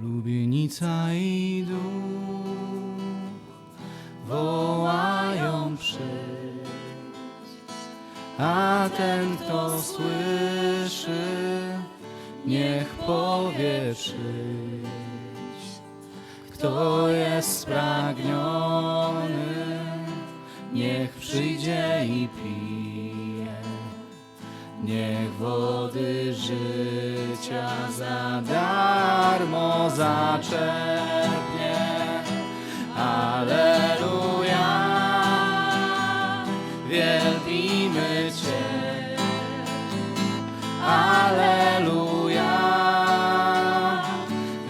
Oblubienica i duch wołają przyjdź, a ten, kto słyszy, niech powie przyjdź. Kto jest spragniony, niech przyjdzie i pije. Niech wody życia za darmo zaczerpnie. Aleluja, wielbimy Cię. Aleluja,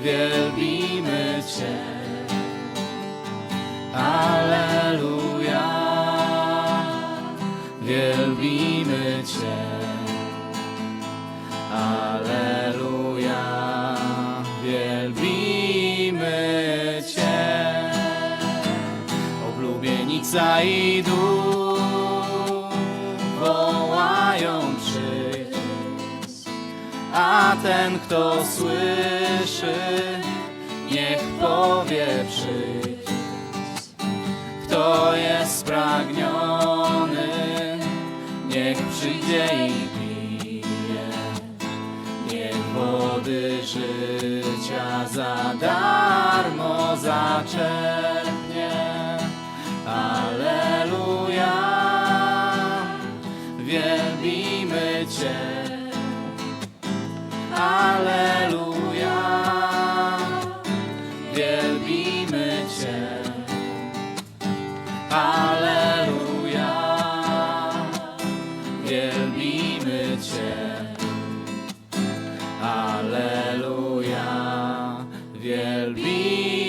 wielbimy Cię. Aleluja, wielbimy Cię. Aleluja, wielbimy Cię. Oblubienica i duch wołają przyjdź, a ten, kto słyszy, niech powie przyjdź. Przyjdzie i. Niech wody życia za darmo zaczerpnie. Aleluja, wielbimy Cię. Wielbimy Cię. Aleluja, wielbimy